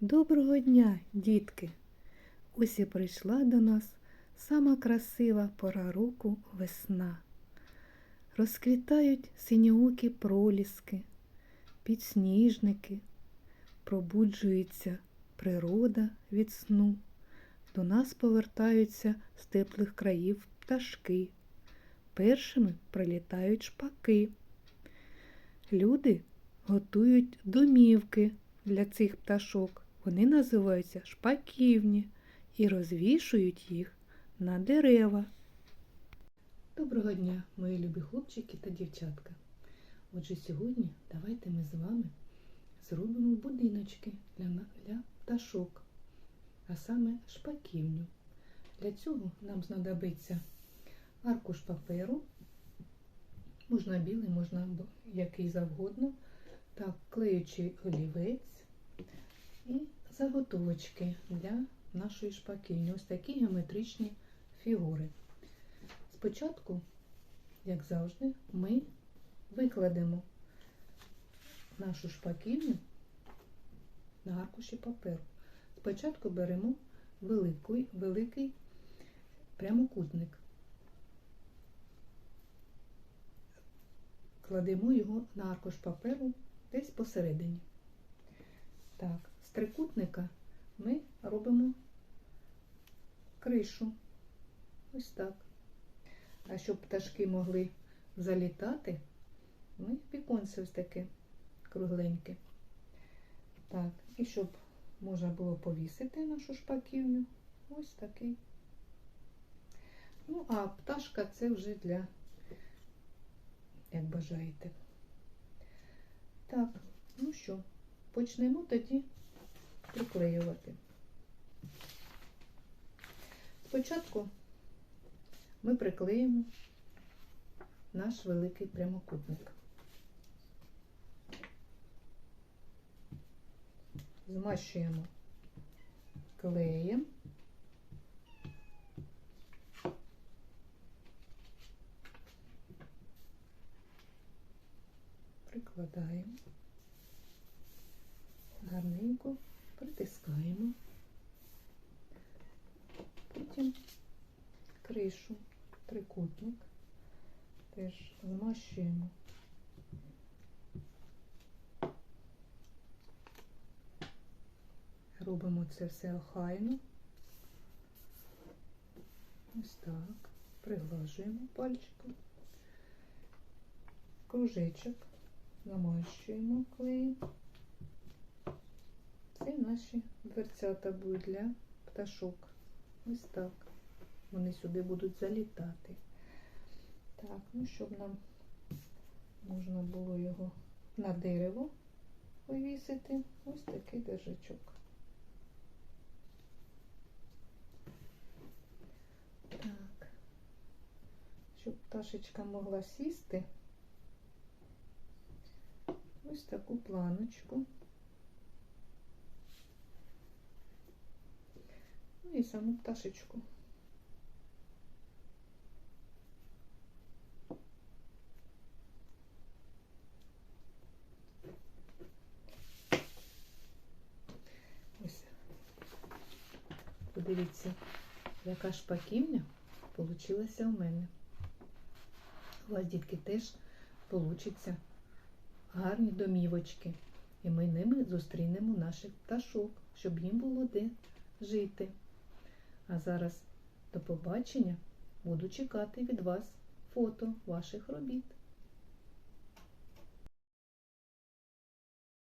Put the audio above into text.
Доброго дня, дітки! Ось і прийшла до нас сама красива пора року весна. Розквітають синьоокі проліски, підсніжники, пробуджується природа від сну. До нас повертаються з теплих країв пташки. Першими прилітають шпаки. Люди готують домівки для цих пташок. Вони називаються шпаківні і розвішують їх на дерева. Доброго дня, мої любі хлопчики та дівчатка. Отже, сьогодні давайте ми з вами зробимо будиночки для, для пташок, а саме шпаківню. Для цього нам знадобиться аркуш паперу, можна білий, можна який завгодно, так, клеючий олівець і заготовочки для нашої шпаківні. Ось такі геометричні фігури. Спочатку, як завжди, ми викладемо нашу шпаківню на аркуші паперу. Спочатку беремо великий, великий прямокутник. Кладемо його на аркуш паперу десь посередині. Так, з трикутника ми робимо кришу. Ось так. А щоб пташки могли залітати, ми віконце ось таке кругленьке. Так, і щоб можна було повісити нашу шпаківню, ось такий. Ну, а пташка це вже для, як бажаєте. Так, ну що, почнемо тоді приклеювати. Спочатку ми приклеїмо наш великий прямокутник. Змащуємо клеєм. Прикладаємо, притискаємо, потім кришу, трикутник теж змащуємо. Робимо це все охайно. Ось так. Приглажуємо пальчиком. Кружечок намащуємо клеєм. Це наші дверцята будуть для пташок. Ось так. Вони сюди будуть залітати. Так, ну щоб нам можна було його на дерево повісити, ось такий держачок. Так, щоб пташечка могла сісти, ось таку планочку. І саму пташечку. Ось. Подивіться, яка шпаківня получилася у мене. У вас, дітки, теж получаться гарні домівочки. І ми ними зустрінемо наших пташок, щоб їм було де жити. А зараз до побачення. Буду чекати від вас фото ваших робіт.